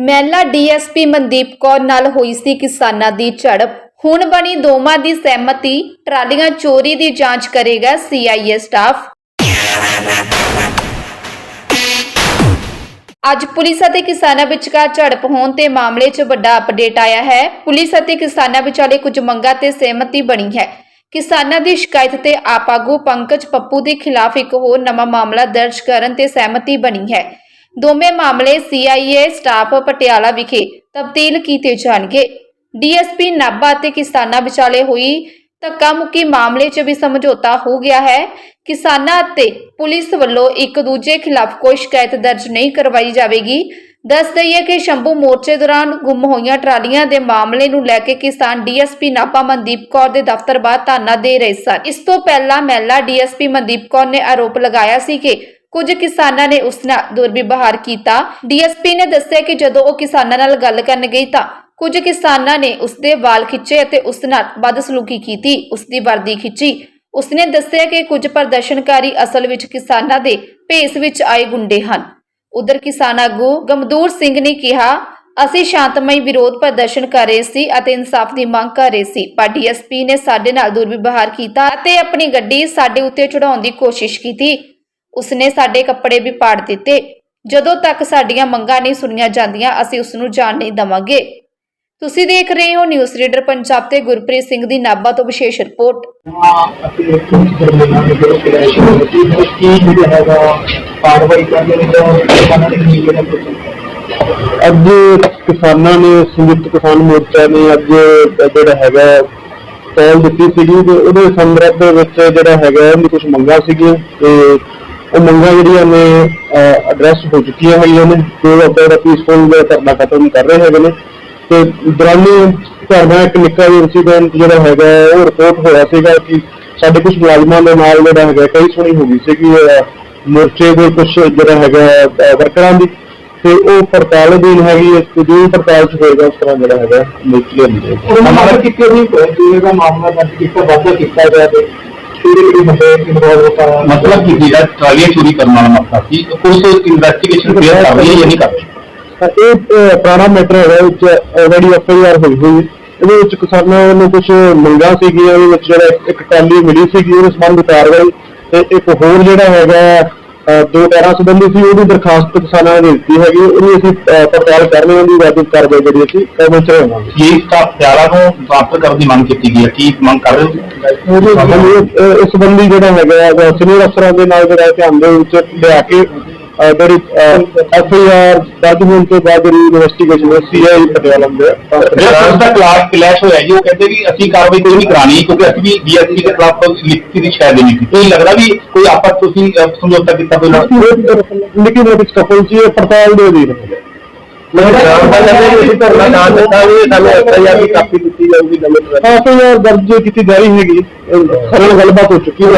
ਮਹਿਲਾ ਡੀਐਸਪੀ ਮਨਦੀਪ ਕੌਰ ਨਾਲ ਹੋਈ ਸੀ ਕਿਸਾਨਾਂ ਦੀ ਝੜਪ। ਹੁਣ ਬਣੀ ਦੋਵਾਂ ਦੀ ਸਹਿਮਤੀ, ਟਰਾਲੀਆਂ ਚੋਰੀ ਦੀ ਜਾਂਚ ਕਰੇਗਾ ਸੀਆਈਏ ਸਟਾਫ। ਅੱਜ ਪੁਲਿਸ ਅਤੇ ਕਿਸਾਨਾਂ ਵਿਚਕਾਰ ਝੜਪ ਹੋਣ ਤੇ ਮਾਮਲੇ 'ਚ ਵੱਡਾ ਅਪਡੇਟ ਆਇਆ ਹੈ। ਪੁਲਿਸ ਅਤੇ ਕਿਸਾਨਾਂ ਵਿਚਾਲੇ ਕੁਝ ਮੰਗਾਂ ਤੇ ਸਹਿਮਤੀ ਬਣੀ ਹੈ। ਕਿਸਾਨਾਂ ਦੀ ਸ਼ਿਕਾਇਤ ਤੇ ਆਪ ਆਗੂ ਪੰਕਜ ਪੱਪੂ ਦੇ ਖਿਲਾਫ ਇੱਕ ਹੋਰ ਨਵਾਂ ਮਾਮਲਾ ਦਰਜ ਕਰਨ ਤੇ ਸਹਿਮਤੀ ਬਣੀ ਹੈ। ਦੋਵੇਂ ਮਾਮਲੇ ਸੀਆਈਏ ਸਟਾਫ ਪਟਿਆਲਾ ਵਿਖੇ ਤਬਦੀਲ ਕੀਤੇ ਜਾਣਗੇ। ਡੀਐਸਪੀ ਨਾਭਾ ਅਤੇ ਕਿਸਾਨਾਂ ਵਿਚਾਲੇ ਹੋਈ ਧੱਕਾ ਮੁੱਕੀ ਮਾਮਲੇ 'ਚ ਵੀ ਸਮਝੌਤਾ ਹੋ ਗਿਆ ਹੈ। ਕਿਸਾਨਾਂ ਅਤੇ ਪੁਲਿਸ ਵੱਲੋਂ ਇੱਕ ਦੂਜੇ ਖਿਲਾਫ ਕੋਈ ਸ਼ਿਕਾਇਤ ਦਰਜ ਨਹੀਂ ਕਰਵਾਈ ਜਾਵੇਗੀ। ਦੱਸ ਦਈਏ ਕਿ ਸ਼ੰਭੂ ਮੋਰਚੇ ਦੌਰਾਨ ਗੁੰਮ ਹੋਈਆਂ ਟਰਾਲੀਆਂ ਦੇ ਮਾਮਲੇ ਨੂੰ ਲੈ ਕੇ ਕਿਸਾਨ ਡੀਐਸਪੀ ਨਾਭਾ ਮਨਦੀਪ ਕੌਰ ਦੇ ਦਫ਼ਤਰ ਬਾਹਰ ਧਰਨਾ ਦੇ ਰਹੇ ਸਨ। ਇਸ ਤੋਂ ਪਹਿਲਾਂ ਮਹਿਲਾ ਡੀਐਸਪੀ ਮਨਦੀਪ ਕੌਰ ਨੇ ਆਰੋਪ ਲਗਾਇਆ ਸੀ ਕਿ ਕੁਝ ਕਿਸਾਨਾਂ ਨੇ ਉਸ ਨਾਲ ਦੁਰਵਿਵਹਾਰ ਕੀਤਾ। ਡੀਐਸਪੀ ਨੇ ਦੱਸਿਆ ਕਿ ਜਦੋਂ ਉਹ ਕਿਸਾਨਾਂ ਨਾਲ ਗੱਲ ਕਰਨ ਗਈ ਤਾਂ ਕੁਝ ਕਿਸਾਨਾਂ ਨੇ ਉਸ ਦੇ ਵਾਲ ਖਿੱਚੇ ਅਤੇ ਉਸ ਨਾਲ ਬਦਸਲੂਕੀ ਕੀਤੀ ਉਸ ਦੀ ਵਰਦੀ ਖਿੱਚੀ। ਉਸਨੇ ਦੱਸਿਆ ਕਿ ਕੁਝ ਪ੍ਰਦਰਸ਼ਨਕਾਰੀ ਅਸਲ ਵਿੱਚ ਕਿਸਾਨਾਂ ਦੇ ਭੇਸ ਵਿੱਚ ਆਏ ਗੁੰਡੇ ਹਨ। ਉਧਰ ਕਿਸਾਨ ਆਗੂ ਗਮਦੂਰ ਸਿੰਘ ਨੇ ਕਿਹਾ, ਅਸੀਂ ਸ਼ਾਂਤਮਈ ਵਿਰੋਧ ਪ੍ਰਦਰਸ਼ਨ ਕਰ ਰਹੇ ਸੀ ਅਤੇ ਇਨਸਾਫ ਦੀ ਮੰਗ ਕਰ ਰਹੇ ਸੀ, ਪਰ ਡੀਐਸਪੀ ਨੇ ਸਾਡੇ ਨਾਲ ਦੁਰਵਿਵਹਾਰ ਕੀਤਾ ਅਤੇ ਆਪਣੀ ਗੱਡੀ ਸਾਡੇ ਉੱਤੇ ਚੜਾਉਣ ਦੀ ਕੋਸ਼ਿਸ਼ ਕੀਤੀ। ਉਸਨੇ ਸਾਡੇ ਕੱਪੜੇ ਵੀ ਪਾੜ ਦਿੱਤੇ। ਜਦੋਂ ਤੱਕ ਸਾਡੀਆਂ ਮੰਗਾਂ ਨਹੀਂ ਸੁਣੀਆਂ ਜਾਂਦੀਆਂ, ਅਸੀਂ ਉਸ ਨੂੰ ਜਾਣ ਨਹੀਂ ਦਵਾਂਗੇ। ਤੁਸੀਂ ਦੇਖ ਰਹੇ ਹੋ ਨਿਊਜ਼ ਰੀਡਰ ਪੰਜਾਬ ਤੇ ਗੁਰਪ੍ਰੀਤ ਸਿੰਘ ਦੀ ਨਾਭਾ ਤੋਂ ਵਿਸ਼ੇਸ਼ ਰਿਪੋਰਟ। ਅਤੇ ਕੁਝ ਦਰਮਿਆਨ ਦੇ ਜਿਹੜੇ ਕਲੈਸ਼ ਹੋਈ ਹੈ ਕੀ ਜਿਹੜਾ ਹੈਗਾ ਕਾਰਵਾਈ ਕਰਦੇ ਨੇ ਤਾਂ ਕਿਸਾਨਾਂ ਨੇ ਕੀ ਜਿਹੜਾ ਅੱਜ ਕਿਸਾਨਾਂ ਨੇ, ਸੰਯੁਕਤ ਕਿਸਾਨ ਮੋਰਚਾ ਨੇ ਅੱਜ ਜਿਹੜਾ ਹੈਗਾ ਕਾਲ ਦਿੱਤੀ ਸੀਗੀ ਤੇ ਉਹਦੇ ਸੰਦਰਭ ਦੇ ਵਿੱਚ ਜਿਹੜਾ ਹੈਗਾ ਉਹਦੀ ਕੁਝ ਮੰਗਾਂ ਸੀਗੀਆਂ ਤੇ ਉਹ ਮੰਗਾਂ ਜਿਹੜੀਆਂ ਨੇ ਐਡਰੈਸ ਹੋ ਚੁੱਕੀਆਂ ਹੈਗੀਆਂ ਨੇ ਤੇ ਉਹ ਆਪਣਾ ਪੀਸਫੁਲ ਧਰਨਾ ਖਤਮ ਕਰ ਰਹੇ ਹੈਗੇ ਨੇ। ਤੇ ਦੌਰਾਨੇ ਧਰਨਾ ਇੱਕ ਨਿੱਕਾ ਜਿਹਾ ਇਨਸੀਡੈਂਟ ਜਿਹੜਾ ਹੈਗਾ, ਉਹ ਰਿਪੋਰਟ ਹੋਇਆ ਸੀਗਾ ਕਿ ਸਾਡੇ ਕੁਝ ਮੁਲਾਜ਼ਮਾਂ ਦੇ ਨਾਲ ਜਿਹੜਾ ਹੈਗਾ, ਕਈ ਸੁਣੀ ਹੋ ਗਈ ਸੀ ਕਿ ਮੋਰਚੇ ਦੇ ਕੁਝ ਜਿਹੜਾ ਹੈਗਾ ਵਰਕਰਾਂ ਦੀ। ਤੇ ਉਹ ਪੜਤਾਲ ਅਧੀਨ ਹੈਗੀ ਹੈ, ਤੇ ਜੋ ਪੜਤਾਲ ਚ ਹੋਏਗਾ, ਉਸ ਤਰ੍ਹਾਂ ਜਿਹੜਾ ਹੈਗਾ ਨਿਕਲਿਆ ਨਹੀਂ ਉਹਨਾਂ ਮਾਮਲਾ ਕਿਤੇ ਵੀ ਪਹੁੰਚੇ ਦਾ ਮਾਮਲਾ ਦਰਜ ਕੀਤਾ, ਵਾਧਾ ਕੀਤਾ ਗਿਆ ਤੇ ਕਿ ਜਿਹੜਾ ਟਰਾਲੀਆਂ ਚੋਰੀ ਕਰਨ ਵਾਲਾ ਮਸਲਾ ਸੀ ਉਸ ਇਨਵੈਸਟੀਗੇਸ਼ਨ ਕਲੀਅਰ ਕਰ ਰਹੀ ਹੈ ਜਾਂ ਨਹੀਂ ਕਰ ਰਹੀ ਤਾਂ ਇਹ ਪੁਰਾਣਾ ਮੈਟਰ ਹੈਗਾ ਵਿੱਚ ਆਲਰੇਡੀ ਐਫ ਆਈ ਆਰ ਹੋਈ ਹੋਈ ਹੈ। ਇਹਦੇ ਵਿੱਚ ਕਿਸਾਨਾਂ ਨੂੰ ਕੁਝ ਮੰਗਾਂ ਸੀਗੀਆਂ ਉਹਦੇ ਵਿੱਚ ਜਿਹੜਾ ਇੱਕ- ਟਰਾਲੀ ਮਿਲੀ ਸੀਗੀ ਉਹਦੇ ਸੰਬੰਧ ਕਾਰਵਾਈ ਤੇ ਇੱਕ ਹੋਰ ਜਿਹੜਾ ਹੈਗਾ ਦੋ ਟਾਇਰਾਂ ਸੰਬੰਧੀ ਸੀ ਉਹਦੀ ਦਰਖਾਸਤ ਕਿਸਾਨਾਂ ਨੇ ਦਿੱਤੀ ਹੈਗੀ ਉਹਦੀ ਅਸੀਂ ਪੜਤਾਲ ਕਰ ਰਹੇ ਹਾਂ ਉਹਦੀ ਵਾਜਬ ਕਾਰਵਾਈ ਜਿਹੜੀ ਅਸੀਂ ਕਰਨ ਚ ਰਹਾਂਗੇ ਇਸ ਦਾ ਪਿਆਰਾ ਨੂੰ ਟ੍ਰਾਂਸਫਰ ਕਰਨ ਦੀ ਮੰਗ ਕੀਤੀ ਗਈ ਹੈ? ਕੀ ਮੰਗ ਕਰ ਰਹੇ ਹੋ ਉਹਦੇ ਇਸ ਸੰਬੰਧੀ ਜਿਹੜਾ ਹੈਗਾ ਸੀਨੀਅਰ ਅਫਸਰਾਂ ਦੇ ਨਾਲ ਜਿਹੜਾ ਧਿਆਨ ਦੇ ਵਿੱਚ ਲਿਆ ਕੇ ਜਿਹੜੀ ਐਫ ਆਈ ਆਰ ਦਰਜ ਹੋਣ ਤੋਂ ਬਾਅਦ ਜਿਹੜੀ ਇਨਵੈਸਟੀਗੇਸ਼ਨ ਸੀਆਈ ਪਟਿਆਲਾ ਦੇ ਜਿਹੜਾ ਉਸ ਦਾ ਕਲਾਸ ਕਲੈਸ਼ ਹੋਇਆ ਜੀ ਉਹ ਕਹਿੰਦੇ ਵੀ ਅਸੀਂ ਕਾਰਵਾਈ ਕੋਈ ਨਹੀਂ ਕਰਾਣੀ ਕਿਉਂਕਿ ਅਸੀਂ ਵੀ ਡੀਐਸਪੀ ਦੇ ਖਿਲਾਫ ਲਿਖਤੀ ਦੀ ਸ਼ਾਇਦ ਨਹੀਂ ਸੀ। ਇਹ ਲੱਗਦਾ ਵੀ ਕੋਈ ਆਪਸ ਤੁਸੀਂ ਸਮਝੌਤਾ ਕੀਤਾ ਕੋਈ ਨਾ। ਨਿੱਕੀ ਮੋਟੀ ਕਪਲ ਜੀ ਇਹ ਪੜਤਾਲ ਦੇ ਅਧੀਨ ਹੈ। ਕਾਪੀ ਦਿੱਤੀ ਜਾਊਗੀ ਨਵੇਂ ਹਾਂ ਤੇ। ਯਾਰ ਦਰਜ ਕੀਤੀ ਜਾ ਰਹੀ ਹੈਗੀ। ਸਰਲ ਗੱਲਬਾਤ ਹੋ ਚੁੱਕੀ ਹੈ।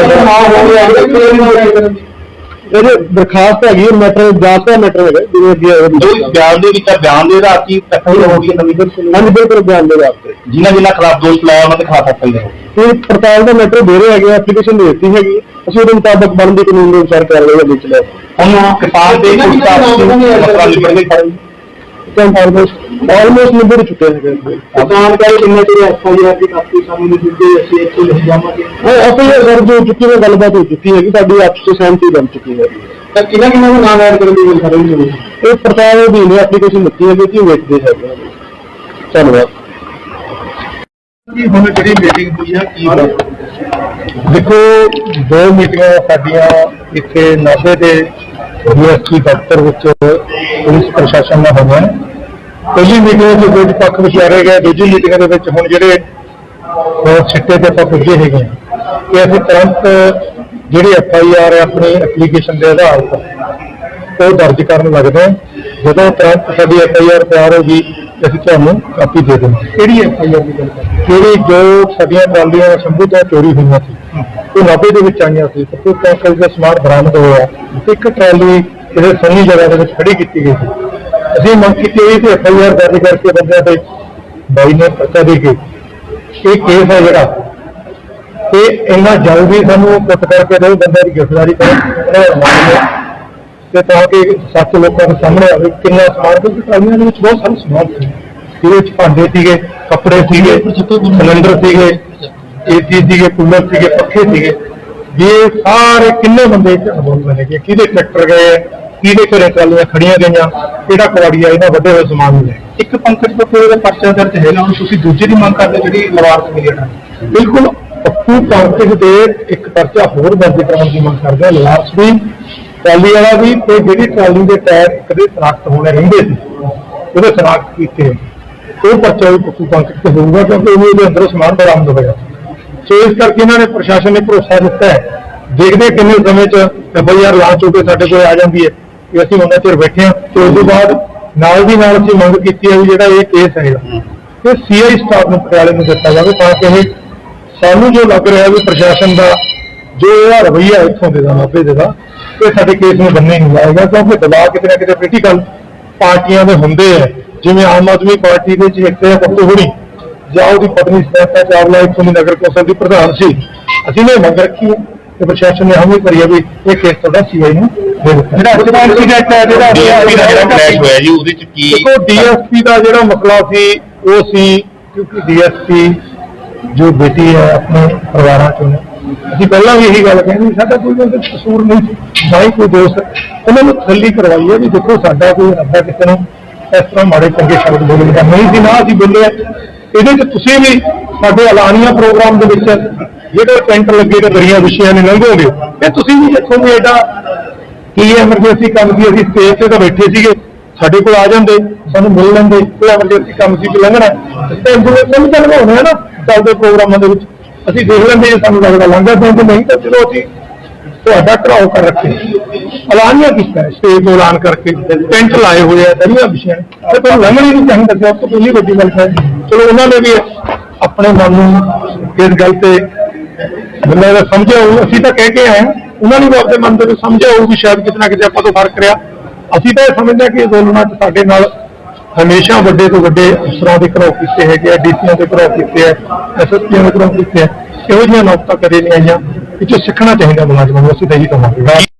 ਇਹਦੇ ਦਰਖਾਸਤ ਹੈਗੀ ਮੈਟਰ ਜਾਂਚ ਦਾ ਮੈਟਰ ਹੈਗਾ ਜਿਵੇਂ ਅੱਗੇ ਜੋ ਬਿਆਨ ਦੇ ਵਿੱਚ ਆ, ਬਿਆਨ ਦੇ ਆਧਾਰ ਕੀ ਤੱਕੜੀ ਹੋਊਗੀ ਨਵੀਂ ਹਾਂਜੀ ਬਿਲਕੁਲ ਬਿਆਨ ਦੇ ਵਾਸਤੇ ਜਿਨ੍ਹਾਂ ਜਿਨ੍ਹਾਂ ਖਿਲਾਫ ਦੋਸ਼ ਲਾਇਆ ਉਹਨਾਂ ਦੇ ਖਿਲਾਫ ਐਫਆਈਆਰ ਹੋਊਗੀ ਇਹ ਪੜਤਾਲ ਦਾ ਮੈਟਰ ਦੇ ਰਹੇ ਹੈਗੇ ਐਪਲੀਕੇਸ਼ਨ ਦੇ ਦਿੱਤੀ ਹੈਗੀ। ਅਸੀਂ ਉਹਦੇ ਮੁਤਾਬਕ ਬਣਦੀ ਕਾਨੂੰਨ ਦੇ ਅਨੁਸਾਰ ਕਰ ਰਹੇ ਹਾਂ ਵਿੱਚ ਲੈ ਹੁਣ ਕਿਸਾਨ ਦੇ ਕੁਝ ਦਾ ਮਸਲਾ ਨਿਬੜ ਕੇ ਖੜੇ ਤਾਂ ਆਲਮੋਸਟ ਆਲਮੋਸਟ ਨਿਬੜ ਚੁੱਕੇ ਹੈਗੇ ਕਿਸਾਨ ਕਹੇ ਕਿੰਨੇ ਚਿਰ ਐਫ ਆਈ ਆਰ ਦੀ ਕਾਪੀ ਸਾਨੂੰ ਨਹੀਂ ਦਿੱਤੀ ਅਸੀਂ ਇੱਥੇ ਲਿਖ ਜਾਵਾਂਗੇ ਉਹ ਆਪੇ ਦਰਜ ਹੋ ਚੁੱਕੀ ਹੈ ਗੱਲਬਾਤ ਹੋ ਚੁੱਕੀ ਹੈਗੀ ਸਾਡੀ ਆਪਸ ਵਿੱਚ ਸਹਿਮਤੀ ਬਣ ਚੁੱਕੀ ਹੈ ਤਾਂ ਕਿਹਨਾਂ ਕਿਹਨਾਂ ਨੂੰ ਨਾਮ ਐਡ ਕਰਨ ਦੀ ਗੱਲ ਕਰ ਰਹੇ ਹੋ ਇਹ ਪੜਤਾਲ ਦੀ ਨੇ ਐਪਲੀਕੇਸ਼ਨ ਦਿੱਤੀ ਹੈ ਕਿ ਉਹ ਵੇਚਦੇ ਹੈਗੇ ਆ। ਧੰਨਵਾਦ ਜੀ ਹੁਣ ਜਿਹੜੀ ਮੀਟਿੰਗ ਹੋਈ ਆ ਕੀ ਹੋਇਆ ਦੇਖੋ ਦੋ ਮੀਟਿੰਗਾਂ ਸਾਡੀਆਂ ਇੱਥੇ ਨਾਭੇ ਦੇ ਯੂਐਸਪੀ ਦਫ਼ਤਰ ਵਿੱਚ ਪੁਲਿਸ ਪ੍ਰਸ਼ਾਸਨ ਨਾਲ ਹੋਈਆਂ ਨੇ। ਪਹਿਲੀ ਮੀਟਿੰਗ ਵਿੱਚ ਕੁਝ ਪੱਖ ਵਿਚਾਰੇ ਗਏ ਦੂਜੀ ਮੀਟਿੰਗ ਦੇ ਵਿੱਚ ਹੁਣ ਜਿਹੜੇ ਉਹ ਸਿੱਟੇ ਤੇ ਆਪਾਂ ਪੁੱਜੇ ਹੈਗੇ ਕਿ ਅਸੀਂ ਤੁਰੰਤ ਜਿਹੜੀ ਐਫ ਆਈ ਆਰ ਹੈ ਆਪਣੀ ਐਪਲੀਕੇਸ਼ਨ ਦੇ ਆਧਾਰ ਤੇ ਉਹ ਦਰਜ ਕਰਨ ਲੱਗਦੇ ਹਾਂ। ਜਦੋਂ ਤੁਰੰਤ ਸਾਡੀ ਐਫ ਆਈ ਆਰ ਤਿਆਰ ਹੋ ਗਈ ਅਸੀਂ ਤੁਹਾਨੂੰ ਕਾਪੀ ਦੇ ਦੇਵਾਂਗੇ ਕਿਹੜੀ ਐਫ ਆਈ ਆਰ ਦੀ ਗੱਲ ਜਿਹੜੀ ਜੋ ਸਾਡੀਆਂ ਟਰਾਲੀਆਂ ਸ਼ੰਭੂ ਤੋਂ ਚੋਰੀ ਹੋਈਆਂ ਸੀ ਉਹ ਨਾਭੇ ਦੇ ਵਿੱਚ ਆਈਆਂ ਸੀ। ਤੇ ਕੋਈ ਕੈਂਕਰ ਦਾ ਸਮਾਨ ਬਰਾਮਦ ਹੋਇਆ। ਇੱਕ ਟਰਾਲੀ ਕਿਸੇ ਸੰਨੀ ਜਗ੍ਹਾ ਦੇ ਵਿੱਚ ਖੜੀ ਕੀਤੀ ਗਈ ਸੀ। ਅਸੀਂ ਮੰਗ ਕੀਤੀ ਹੋਈ ਤੇ ਐਫ ਆਈ ਆਰ ਦਰਜ ਕਰਕੇ ਬੰਦਿਆਂ ਤੇ ਬਾਈ ਨੇ ਪਰਚਾ ਦੇ ਕੇ ਇਹ ਕੇਸ ਹੈ ਜਿਹੜਾ ਤੇ ਇੰਨਾ ਜਲਦੀ ਸਾਨੂੰ ਪੁੱਤ ਕਰਕੇ ਦੋ ਬੰਦਿਆਂ ਦੀ ਗ੍ਰਿਫਤਾਰੀ ਕਰਨ ਤੇ ਤਾਂ ਕਿ ਸੱਚ ਲੋਕਾਂ ਦੇ ਸਾਹਮਣੇ ਆਵੇ ਕਿੰਨਾ ਸਮਾਨ ਕਿਉਂਕਿ ਟਰਾਲੀਆਂ ਦੇ ਵਿੱਚ ਬਹੁਤ ਸਾਰਾ ਸਮਾਨ ਸੀ। ਇਹਦੇ ਵਿੱਚ ਭਾਂਡੇ ਸੀਗੇ ਕੱਪੜੇ ਸੀਗੇ ਸਿਲੰਡਰ ਸੀਗੇ ਏਸੀ ਸੀਗੇ ਕੂਲਰ ਸੀਗੇ ਪੱਖੇ ਸੀਗੇ। ਵੀ ਇਹ ਸਾਰੇ ਕਿੰਨੇ ਬੰਦੇ ਇੱਥੇ ਅਨਮੋਲ ਬਣੇ ਕਿਹਦੇ ਟਰੈਕਟਰ ਗਏ ਆ, ਕਿਹਦੇ ਘਰੇ ਟਰਾਲੀਆਂ ਖੜੀਆਂ ਗਈਆਂ ਕਿਹੜਾ ਕਵਾੜੀਆ ਇਹਨਾਂ ਵੱਡੇ ਹੋਏ ਸਮਾਨ ਮਿਲੇ ਇੱਕ ਪੰਕਜ ਪੱਪੂ ਦਾ ਪਰਚਾ ਦਰਜ ਹੈਗਾ ਹੁਣ ਤੁਸੀਂ ਦੂਜੇ ਦੀ ਮੰਗ ਕਰਦੇ ਜਿਹੜੀ ਲਵਾਰਸ ਮਿਲੀ ਹੈ ਬਿਲਕੁਲ ਪੱਪੂ ਪੰਕਜ ਦੇ ਇੱਕ ਪਰਚਾ ਹੋਰ ਦਰਜ ਕਰਾਉਣ ਦੀ ਮੰਗ ਕਰਦੇ ਆ ਲਾਰਸ ਵੀ। ਟਰਾਲੀ ਵਾਲਾ ਵੀ ਤੇ ਜਿਹੜੀ ਟਰਾਲੀ ਦੇ ਟਾਇਰ ਕਦੇ ਸਨਾਖਤ ਹੋਣੇ ਰਹਿੰਦੇ ਸੀ ਉਹਦੇ ਸਨਾਖਤ ਕੀਤੇ ਉਹ ਪਰਚਾ ਵੀ ਪੱਪੂ ਪੰਕਜ ਤੇ ਹੋਊਗਾ ਕਿਉਂਕਿ ਉਹਦੇ ਅੰਦਰੋਂ ਸਮਾਨ ਬਰਾਮਦ ਹੋਇਆ। ਸੋ ਇਸ ਕਰਕੇ ਇਹਨਾਂ ਨੇ ਪ੍ਰਸ਼ਾਸਨ ਨੇ ਭਰੋਸਾ ਦਿੱਤਾ ਹੈ। ਦੇਖਦੇ ਹਾਂ ਕਿੰਨੇ ਸਮੇਂ ਚ ਐਫਆਈਆਰ ਲਾਂਚ ਹੋ ਕੇ ਸਾਡੇ ਕੋਲ ਆ ਜਾਂਦੀ ਹੈ। ਕਿ ਅਸੀਂ ਉਹਨਾਂ ਚਿਰ ਬੈਠੇ ਹਾਂ ਤੇ ਉਸ ਤੋਂ ਬਾਅਦ ਨਾਲ ਦੀ ਨਾਲ ਅਸੀਂ ਮੰਗ ਕੀਤੀ ਹੈ ਵੀ ਜਿਹੜਾ ਇਹ ਕੇਸ ਹੈਗਾ ਇਹ ਸੀਆਈ ਸਟਾਫ ਨੂੰ ਪਟਿਆਲੇ ਨੂੰ ਦਿੱਤਾ ਜਾਵੇ ਤਾਂ ਕਿ ਇਹ ਸਾਨੂੰ ਜੋ ਲੱਗ ਰਿਹਾ ਵੀ ਪ੍ਰਸ਼ਾਸਨ ਦਾ ਜੋ ਇਹ ਰਵਈਆ ਇੱਥੋਂ ਦੇ ਦਾ, ਮਾਪੇ ਦੇ ਦਾ, ਇਹ ਸਾਡੇ ਕੇਸ ਨੂੰ ਬੰਨੇ ਨਹੀਂ ਲਾਏਗਾ ਕਿਉਂਕਿ ਦਬਾਅ ਕਿਤੇ ਨਾ ਕਿਤੇ ਪੋਲੀਟੀਕਲ ਪਾਰਟੀਆਂ ਦੇ ਹੁੰਦੇ ਆ, ਜਿਵੇਂ ਆਮ ਆਦਮੀ ਪਾਰਟੀ ਦੇ ਚੇਤੇ ਪੱਤੂ ਹੁਣੀ ਜਾਂ ਉਹਦੀ ਪਤਨੀ ਸਨੇਤਾ ਚਾਵਲਾ ਇੱਥੋਂ ਦੀ ਨਗਰ ਕੌਂਸਲ ਦੀ ਪ੍ਰਧਾਨ ਸੀ। ਅਸੀਂ ਨੇ ਮੰਗ ਰੱਖੀ ਹੈ ਤੇ ਪ੍ਰਸ਼ਾਸਨ ਨੇ ਹਮੇ ਕਰੀ ਹੈ ਵੀ ਇਹ ਕੇਸ ਤੁਹਾਡਾ ਸੀਆਈ ਨੂੰ ਦਿੱਤਾ ਜਿਹੜਾ ਇਨਸੀਡੈਂਟ ਹੈ ਡੀਐਸਪੀ ਦਾ ਜਿਹੜਾ ਕ੍ਰੈਸ਼ ਹੋਇਆ ਜੀ ਉਹਦੇ ਚ ਕੀ ਦੇਖੋ ਡੀਐਸਪੀ ਦਾ ਜਿਹੜਾ ਮਸਲਾ ਸੀ ਉਹ ਸੀ ਕਿਉਂਕਿ ਡੀਐਸਪੀ ਜੋ ਬੇਟੀ ਹੈ ਆਪਣੇ ਪਰਿਵਾਰਾਂ ਚੋਂ ਅਸੀਂ ਪਹਿਲਾਂ ਵੀ ਇਹੀ ਗੱਲ ਕਹਿੰਦੇ ਸਾਡਾ ਕੋਈ ਉਹਦੇ ਕਸੂਰ ਨਹੀਂ ਸੀ ਨਾ ਹੀ ਕੋਈ ਦੋਸਤ ਉਹਨਾਂ ਨੂੰ ਤਸੱਲੀ ਕਰਵਾਈ ਹੈ ਵੀ ਦੇਖੋ ਸਾਡਾ ਕੋਈ ਰੱਬਾ ਕਿਸੇ ਨੂੰ ਇਸ ਤਰ੍ਹਾਂ ਮਾੜੇ ਚੰਗੇ ਸ਼ਬਦ ਬੋਲਣ ਦਾ ਨਹੀਂ ਸੀ ਨਾ ਅਸੀਂ ਬੋਲੇ ਇਹਦੇ 'ਚ ਤੁਸੀਂ ਵੀ ਸਾਡੇ ਐਲਾਨੀਆਂ ਪ੍ਰੋਗਰਾਮ ਦੇ ਵਿੱਚ ਜਿਹੜੇ ਟੈਂਟ ਲੱਗੇ ਤੇ ਦਰੀਆਂ ਵਿਸ਼ਿਆਂ ਨੇ ਲੰਘੋਗੇ ਇਹ ਤੁਸੀਂ ਵੀ ਵੀ ਐਡਾ ਕੀ ਐਮਰਜੈਂਸੀ ਕੰਮ ਸੀ? ਅਸੀਂ ਸਟੇਜ ਤੇ ਤਾਂ ਬੈਠੇ ਸੀਗੇ। ਸਾਡੇ ਕੋਲ ਆ ਜਾਂਦੇ, ਸਾਨੂੰ ਮਿਲ ਲੈਂਦੇ। ਕੋਈ ਐਮਰਜੈਂਸੀ ਕੰਮ ਸੀ ਕਿ ਲੰਘਣਾ। ਤੇ ਐਂਬੂਲੈਂਸ ਨੂੰ ਤਾਂ ਲਗਾਉਣੇ ਆ ਨਾ ਚੱਲਦੇ ਪ੍ਰੋਗਰਾਮਾਂ ਦੇ ਵਿੱਚ। ਅਸੀਂ ਦੇਖ ਲੈਂਦੇ ਜੇ ਸਾਨੂੰ ਲੱਗਦਾ ਲੰਘਾ ਪੈਂਦੇ ਨਹੀਂ, ਤਾਂ ਚਲੋ ਅਸੀਂ ਤੁਹਾਡਾ ਘਰਾਓ ਕਰ ਰੱਖੇ। ਐਲਾਨੀਆਂ ਕੀਤਾ ਸਟੇਜ ਤੋਂ ਐਲਾਨ ਕਰਕੇ ਟੈਂਟ ਲਾਏ ਹੋਏ ਆ, ਦਰੀਆਂ ਵਿਛੀਆਂ। ਤੇ ਤੁਹਾਨੂੰ ਲੰਘਣੀ ਨਹੀਂ ਚਾਹੀਦਾ ਸੀ ਉਹ ਪਹਿਲੀ ਵੱਡੀ ਗੱਲ ਹੈ। ਚਲੋ, ਉਹਨਾਂ ਨੇ ਵੀ ਆਪਣੇ ਮਨ ਨੂੰ ਇਸ ਗੱਲ ਤੇ ਮੈਨੂੰ ਸਮਝਿਆ ਹੋਊ। ਅਸੀਂ ਤਾਂ ਕਹਿ ਕੇ ਆਏ ਹਾਂ। ਉਹਨਾਂ ਨੇ ਵੀ ਆਪਣੇ ਮਨ ਦੇ ਵਿੱਚ ਸਮਝਿਆ ਉਹ ਵੀ ਸ਼ਾਇਦ ਕਿਤੇ ਨਾ ਕਿਤੇ ਆਪਾਂ ਤੋਂ ਫ਼ਰਕ ਰਿਹਾ। ਅਸੀਂ ਤਾਂ ਇਹ ਸਮਝਦੇ ਹਾਂ ਕਿ ਅੰਦੋਲਨਾਂ 'ਚ ਸਾਡੇ ਨਾਲ ਹਮੇਸ਼ਾ ਵੱਡੇ ਤੋਂ ਵੱਡੇ ਅਫਸਰਾਂ ਦੇ ਘਰੋਂ ਕੀਤੇ ਹੈਗੇ ਆ, ਡੀਸੀਆਂ ਦੇ ਘਰੋਂ ਕੀਤੇ ਆ ਐਸਐਸਪੀਆਂ ਦੇ ਘਰੋਂ ਕੀਤੇ ਆ। ਇਹੋ ਜਿਹੀਆਂ ਨੌਬਤਾਂ ਕਦੇ ਨਹੀਂ ਆਈਆਂ। ਇਹ ਸਿੱਖਣਾ ਚਾਹੀਦਾ ਮੁਲਾਜ਼ਮਾਂ ਨੂੰ, ਅਸੀਂ ਤਾਂ ਇਹੀ ਕਹਾਂਗੇ।